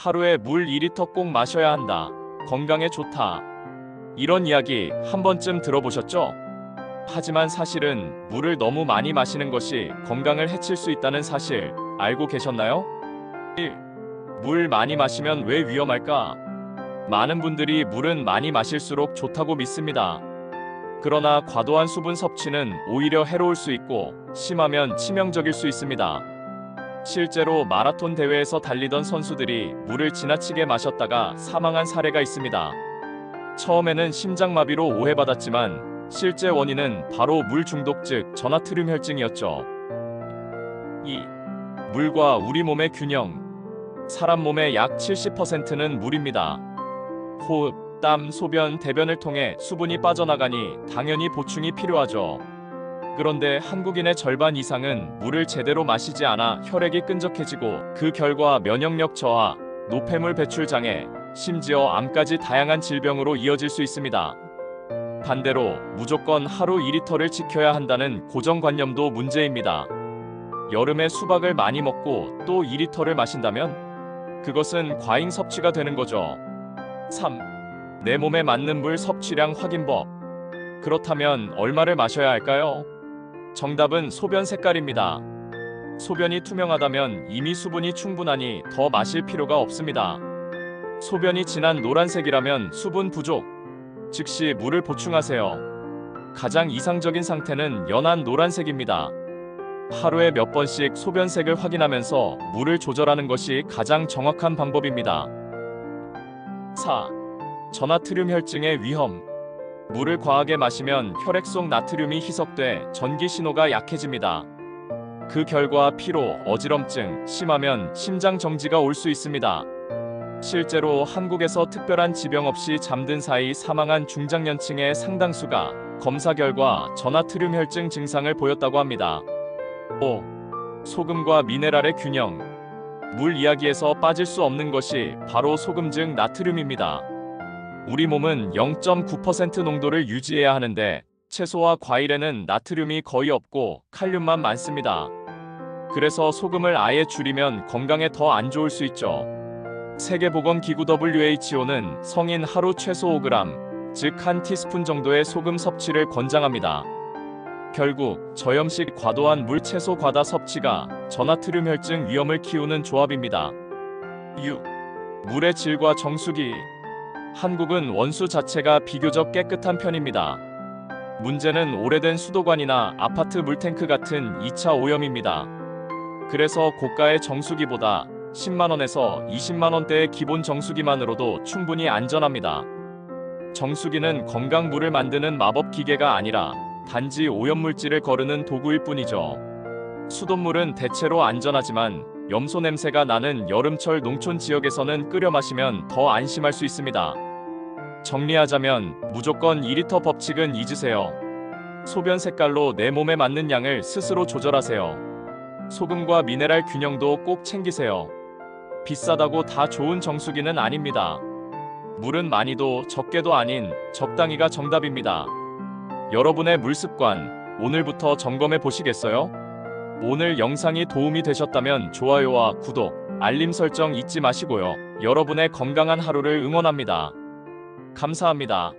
하루에 물 2리터 꼭 마셔야 한다. 건강에 좋다. 이런 이야기 한 번쯤 들어보셨죠? 하지만 사실은 물을 너무 많이 마시는 것이 건강을 해칠 수 있다는 사실 알고 계셨나요? 1. 물 많이 마시면 왜 위험할까? 많은 분들이 물은 많이 마실수록 좋다고 믿습니다. 그러나 과도한 수분 섭취는 오히려 해로울 수 있고 심하면 치명적일 수 있습니다. 실제로 마라톤 대회에서 달리던 선수들이 물을 지나치게 마셨다가 사망한 사례가 있습니다. 처음에는 심장마비로 오해받았지만 실제 원인은 바로 물 중독 즉 전하트륨 혈증이었죠. 2. 물과 우리 몸의 균형. 사람 몸의 약 70%는 물입니다. 호흡, 땀, 소변, 대변을 통해 수분이 빠져나가니 당연히 보충이 필요하죠. 그런데 한국인의 절반 이상은 물을 제대로 마시지 않아 혈액이 끈적해지고 그 결과 면역력 저하, 노폐물 배출 장애, 심지어 암까지 다양한 질병으로 이어질 수 있습니다. 반대로 무조건 하루 2리터를 지켜야 한다는 고정관념도 문제입니다. 여름에 수박을 많이 먹고 또 2리터를 마신다면 그것은 과잉 섭취가 되는 거죠. 3. 내 몸에 맞는 물 섭취량 확인법. 그렇다면 얼마를 마셔야 할까요? 정답은 소변 색깔입니다. 소변이 투명하다면 이미 수분이 충분하니 더 마실 필요가 없습니다. 소변이 진한 노란색이라면 수분 부족, 즉시 물을 보충하세요. 가장 이상적인 상태는 연한 노란색입니다. 하루에 몇 번씩 소변색을 확인하면서 물을 조절하는 것이 가장 정확한 방법입니다. 4. 전하트륨 혈증의 위험. 물을 과하게 마시면 혈액 속 나트륨이 희석돼 전기 신호가 약해집니다. 그 결과 피로, 어지럼증, 심하면 심장 정지가 올 수 있습니다. 실제로 한국에서 특별한 지병 없이 잠든 사이 사망한 중장년층의 상당수가 검사 결과 전하트륨 혈증 증상을 보였다고 합니다. 5. 소금과 미네랄의 균형. 물 이야기에서 빠질 수 없는 것이 바로 소금 즉 나트륨입니다. 우리 몸은 0.9% 농도를 유지해야 하는데 채소와 과일에는 나트륨이 거의 없고 칼륨만 많습니다. 그래서 소금을 아예 줄이면 건강에 더 안 좋을 수 있죠. 세계보건기구 WHO는 성인 하루 최소 5g, 즉 한 티스푼 정도의 소금 섭취를 권장합니다. 결국 저염식 과도한 물 채소 과다 섭취가 전하트륨 혈증 위험을 키우는 조합입니다. 6. 물의 질과 정수기. 한국은 원수 자체가 비교적 깨끗한 편입니다. 문제는 오래된 수도관이나 아파트 물탱크 같은 2차 오염입니다. 그래서 고가의 정수기보다 10만원에서 20만원대의 기본 정수기만으로도 충분히 안전합니다. 정수기는 건강물을 만드는 마법 기계가 아니라 단지 오염물질을 거르는 도구일 뿐이죠. 수돗물은 대체로 안전하지만 염소 냄새가 나는 여름철 농촌 지역에서는 끓여 마시면 더 안심할 수 있습니다. 정리하자면 무조건 2리터 법칙은 잊으세요. 소변 색깔로 내 몸에 맞는 양을 스스로 조절하세요. 소금과 미네랄 균형도 꼭 챙기세요. 비싸다고 다 좋은 정수기는 아닙니다. 물은 많이도 적게도 아닌 적당히가 정답입니다. 여러분의 물 습관 오늘부터 점검해 보시겠어요? 오늘 영상이 도움이 되셨다면 좋아요와 구독, 알림 설정 잊지 마시고요. 여러분의 건강한 하루를 응원합니다. 감사합니다.